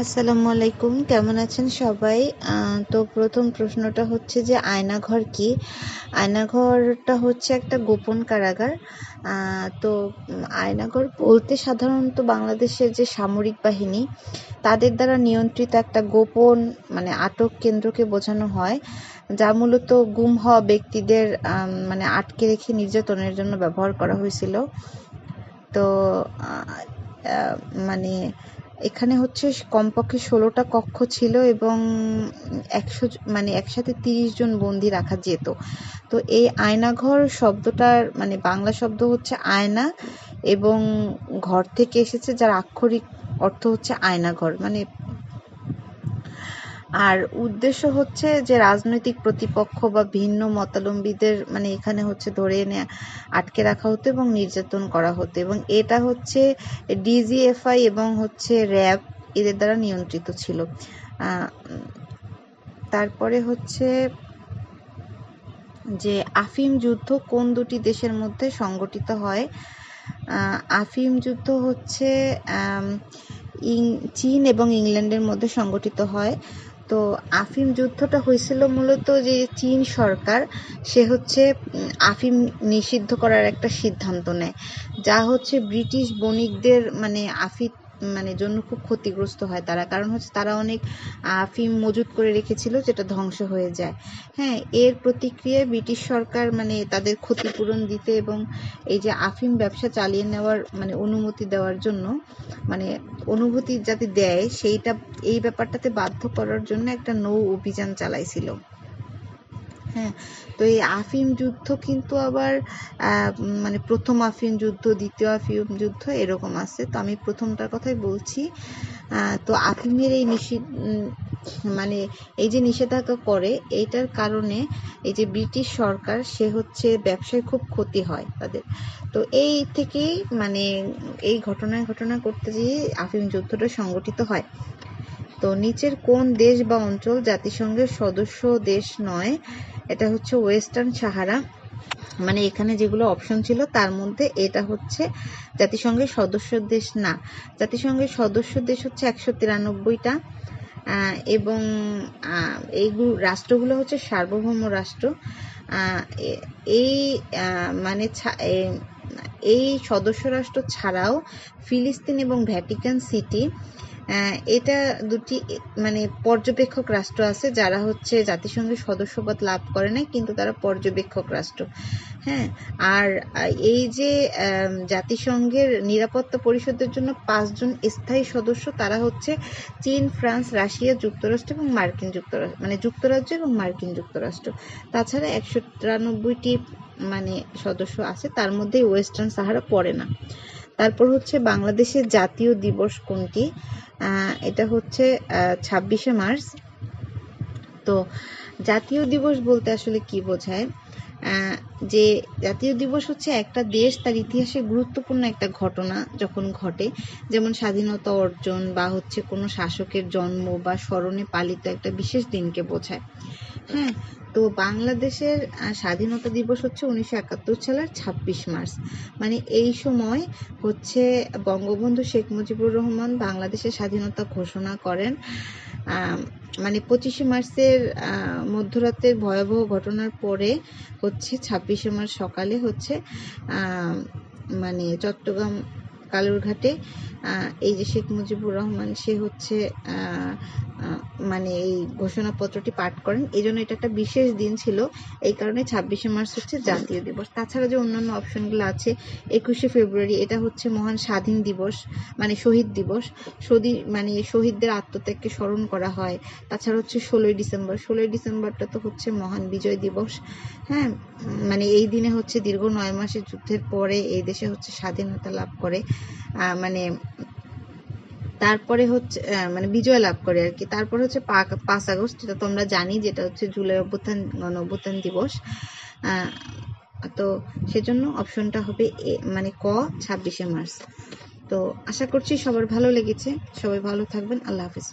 আসসালামু আলাইকুম, কেমন আছেন সবাই? তো প্রথম প্রশ্নটা হচ্ছে যে আয়নাঘর কি? আয়নাঘরটা হচ্ছে একটা গোপন কারাগার। তো আয়নাঘর বলতে সাধারণত বাংলাদেশের যে সামরিক বাহিনী, তাদের দ্বারা নিয়ন্ত্রিত একটা গোপন মানে আটক কেন্দ্রকে বোঝানো হয়, যা মূলত গুম হওয়া ব্যক্তিদের মানে আটকে রেখে নির্যাতনের জন্য ব্যবহার করা হয়েছিল। তো মানে এখানে হচ্ছে কমপক্ষে ষোলোটা কক্ষ ছিল এবং একশো মানে একসাথে তিরিশ জন বন্দি রাখা যেত। তো এই আয়নাঘর শব্দটার মানে বাংলা শব্দ হচ্ছে আয়না এবং ঘর থেকে এসেছে যার আক্ষরিক অর্থ হচ্ছে আয়নাঘর। মানে আর উদ্দেশ্য হচ্ছে যে রাজনৈতিক প্রতিপক্ষ বা ভিন্ন মতালম্বীদের মানে এখানে হচ্ছে ধরে এনে আটকে রাখা হতো এবং নির্যাতন করা হতো। এবং এটা হচ্ছে ডিজিএফআই এবং হচ্ছে র্যাব এদের দ্বারা নিয়ন্ত্রিত ছিল। তারপরে হচ্ছে যে আফিম যুদ্ধ কোন দুটি দেশের মধ্যে সংগঠিত হয়? আফিম যুদ্ধ হচ্ছে চীন এবং ইংল্যান্ডের মধ্যে সংগঠিত হয়। তো আফিম যুদ্ধটা হয়েছিল মূলত যে চীন সরকার, সে হচ্ছে আফিম নিষিদ্ধ করার একটা সিদ্ধান্ত নেয়। যা হচ্ছে ব্রিটিশ বণিকদের মানে আফিম মানে জন্য খুব ক্ষতিগ্রস্ত হয় তারা। কারণ হচ্ছে তারা অনেক আফিম মজুত করে রেখেছিল যেটা ধ্বংস হয়ে যায়। হ্যাঁ এর প্রতিক্রিয়ায় ব্রিটিশ সরকার মানে তাদের ক্ষতিপূরণ দিতে এবং এই যে আফিম ব্যবসা চালিয়ে নেওয়ার মানে অনুমতি দেওয়ার জন্য মানে অনুভূতি যাতে দেয়, সেইটা, এই ব্যাপারটাতে বাধ্য করার জন্য একটা নৌ অভিযান চালাইছিল। হ্যাঁ তো এই আফিম যুদ্ধ কিন্তু আবার মানে প্রথম আফিম যুদ্ধ, দ্বিতীয় আফিম যুদ্ধ এরকম আছে। তো আমি প্রথমটার কথাই বলছি তো আফিমের এই নিষিদ্ধ মানে এই যে নিষেধাজ্ঞা করে, এইটার কারণে এই যে ব্রিটিশ সরকার, সে হচ্ছে ব্যবসায় খুব ক্ষতি হয় তাদের। তো এই থেকেই মানে এই ঘটনায় ঘটনা করতে গিয়ে আফিম যুদ্ধটা সংগঠিত হয়। তো নিচের কোন দেশ বা অঞ্চল জাতিসংঘের সদস্য দেশ নয় এটা হচ্ছে ওয়েস্টার্ন সাহারা। মানে এখানে যেগুলো অপশন ছিল, তার মধ্যে এটা হচ্ছে জাতিসংঘের সদস্য দেশ না। জাতিসংঘের সদস্য দেশ হচ্ছে একশো তিরানব্বইটা। এবং এইগুলো রাষ্ট্রগুলো হচ্ছে সার্বভৌম রাষ্ট্র। এই মানে এই সদস্য রাষ্ট্র ছাড়াও ফিলিস্তিন এবং ভ্যাটিকান সিটি এটা দুটি মানে পর্যবেক্ষক রাষ্ট্র আছে যারা হচ্ছে জাতিসংঘের সদস্যপদ লাভ করে নাই, কিন্তু তারা পর্যবেক্ষক রাষ্ট্র। হ্যাঁ আর এই যে জাতিসংঘের নিরাপত্তা পরিষদের জন্য পাঁচজন স্থায়ী সদস্য, তারা হচ্ছে চীন, ফ্রান্স, রাশিয়া, যুক্তরাষ্ট্র এবং মার্কিন যুক্তরাষ্ট্র মানে যুক্তরাজ্য এবং মার্কিন যুক্তরাষ্ট্র। তাছাড়া একশো তিরানব্বইটি মানে সদস্য আছে, তার মধ্যে ওয়েস্টার্ন সাহারা পড়ে না। তারপর হচ্ছে বাংলাদেশের জাতীয় দিবস কোনটি? এটা হচ্ছে ছাব্বিশে মার্চ। তো জাতীয় দিবস বলতে আসলে কি বোঝায়? যে জাতীয় দিবস হচ্ছে একটা দেশ তার ইতিহাসে গুরুত্বপূর্ণ একটা ঘটনা যখন ঘটে। যেমন স্বাধীনতা অর্জন বা হচ্ছে কোনো শাসকের জন্ম বা স্মরণে পালিত একটা বিশেষ দিনকে বোঝায়। হ্যাঁ তো বাংলাদেশের স্বাধীনতা দিবস হচ্ছে উনিশশো একাত্তর সালের ছাব্বিশ মার্চ। মানে এই সময় হচ্ছে বঙ্গবন্ধু শেখ মুজিবুর রহমান বাংলাদেশের স্বাধীনতা ঘোষণা করেন। মানে পঁচিশে মার্চের মধ্যরাতের ভয়াবহ ঘটনার পরে হচ্ছে ছাব্বিশে মার্চ সকালে হচ্ছে মানে চট্টগ্রাম কালুরঘাটে এই যে শেখ মুজিবুর রহমান, সে হচ্ছে মানে এই ঘোষণাপত্রটি পাঠ করেন। এই জন্য এটা একটা বিশেষ দিন ছিল। এই কারণে ছাব্বিশে মার্চ হচ্ছে জাতীয় দিবস। তাছাড়া যে অন্যান্য অপশনগুলো আছে, একুশে ফেব্রুয়ারি, এটা হচ্ছে মহান স্বাধীন দিবস মানে শহীদ দিবস। শহীদ মানে শহীদদের আত্মত্যাগকে স্মরণ করা হয়। তাছাড়া হচ্ছে ষোলোই ডিসেম্বর। ষোলোই ডিসেম্বরটা তো হচ্ছে মহান বিজয় দিবস। হ্যাঁ মানে এই দিনে হচ্ছে দীর্ঘ নয় মাসের যুদ্ধের পরে এই দেশে হচ্ছে স্বাধীনতা লাভ করে। মানে তারপরে হচ্ছে মানে বিজয় লাভ করে আর কি। তারপরে হচ্ছে পাঁচ আগস্ট, এটা তো আমরা জানি, যেটা হচ্ছে জুলাই অভ্যুত্থান, গণ অভ্যুত্থান দিবস। তো সেজন্য অপশনটা হবে এ মানে ক, ছাব্বিশে মার্চ। তো আশা করছি সবার ভালো লেগেছে। সবাই ভালো থাকবেন। আল্লাহ হাফিজ।